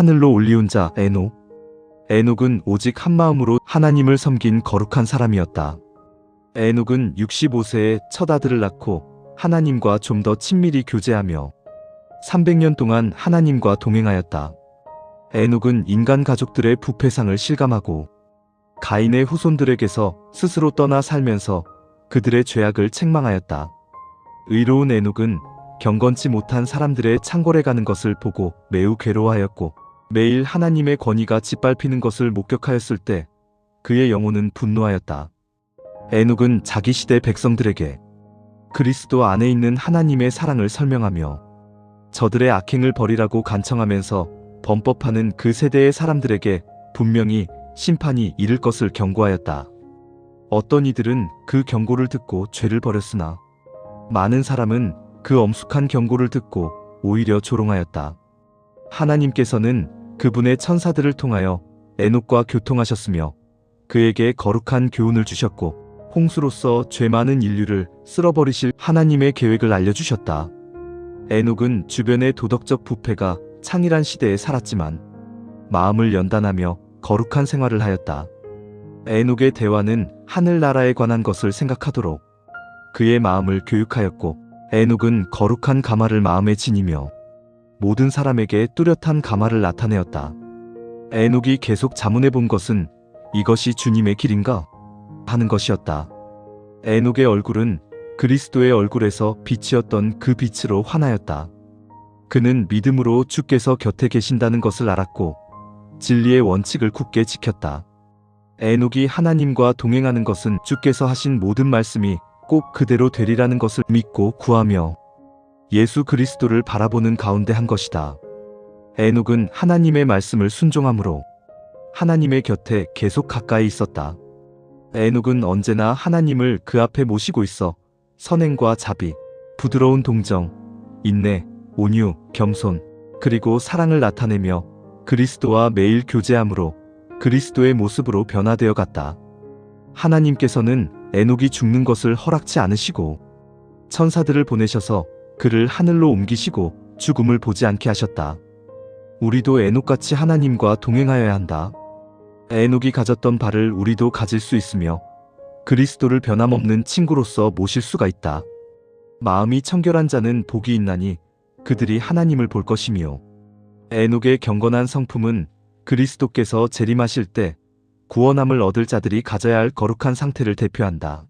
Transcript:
하늘로 올리운 자 에녹. 에녹은 오직 한 마음으로 하나님을 섬긴 거룩한 사람이었다. 에녹은 65세에 첫 아들을 낳고 하나님과 좀 더 친밀히 교제하며 300년 동안 하나님과 동행하였다. 에녹은 인간 가족들의 부패상을 실감하고 가인의 후손들에게서 스스로 떠나 살면서 그들의 죄악을 책망하였다. 의로운 에녹은 경건치 못한 사람들의 창궐에 가는 것을 보고 매우 괴로워하였고 매일 하나님의 권위가 짓밟히는 것을 목격하였을 때 그의 영혼은 분노하였다. 에녹은 자기 시대 백성들에게 그리스도 안에 있는 하나님의 사랑을 설명하며 저들의 악행을 버리라고 간청하면서 범법하는 그 세대의 사람들에게 분명히 심판이 이를 것을 경고하였다. 어떤 이들은 그 경고를 듣고 죄를 벌였으나 많은 사람은 그 엄숙한 경고를 듣고 오히려 조롱하였다. 하나님께서는 그분의 천사들을 통하여 에녹과 교통하셨으며 그에게 거룩한 교훈을 주셨고 홍수로서 죄 많은 인류를 쓸어버리실 하나님의 계획을 알려주셨다. 에녹은 주변의 도덕적 부패가 창일한 시대에 살았지만 마음을 연단하며 거룩한 생활을 하였다. 에녹의 대화는 하늘나라에 관한 것을 생각하도록 그의 마음을 교육하였고 에녹은 거룩한 가마를 마음에 지니며 모든 사람에게 뚜렷한 가마를 나타내었다. 에녹이 계속 자문해 본 것은 이것이 주님의 길인가 하는 것이었다. 에녹의 얼굴은 그리스도의 얼굴에서 빛이었던 그 빛으로 환하였다. 그는 믿음으로 주께서 곁에 계신다는 것을 알았고 진리의 원칙을 굳게 지켰다. 에녹이 하나님과 동행하는 것은 주께서 하신 모든 말씀이 꼭 그대로 되리라는 것을 믿고 구하며 예수 그리스도를 바라보는 가운데 한 것이다. 에녹은 하나님의 말씀을 순종함으로 하나님의 곁에 계속 가까이 있었다. 에녹은 언제나 하나님을 그 앞에 모시고 있어 선행과 자비, 부드러운 동정, 인내, 온유, 겸손, 그리고 사랑을 나타내며 그리스도와 매일 교제함으로 그리스도의 모습으로 변화되어 갔다. 하나님께서는 에녹이 죽는 것을 허락치 않으시고 천사들을 보내셔서 그를 하늘로 옮기시고 죽음을 보지 않게 하셨다. 우리도 에녹같이 하나님과 동행하여야 한다. 에녹이 가졌던 바를 우리도 가질 수 있으며 그리스도를 변함없는 친구로서 모실 수가 있다. 마음이 청결한 자는 복이 있나니 그들이 하나님을 볼 것이며 에녹의 경건한 성품은 그리스도께서 재림하실 때 구원함을 얻을 자들이 가져야 할 거룩한 상태를 대표한다.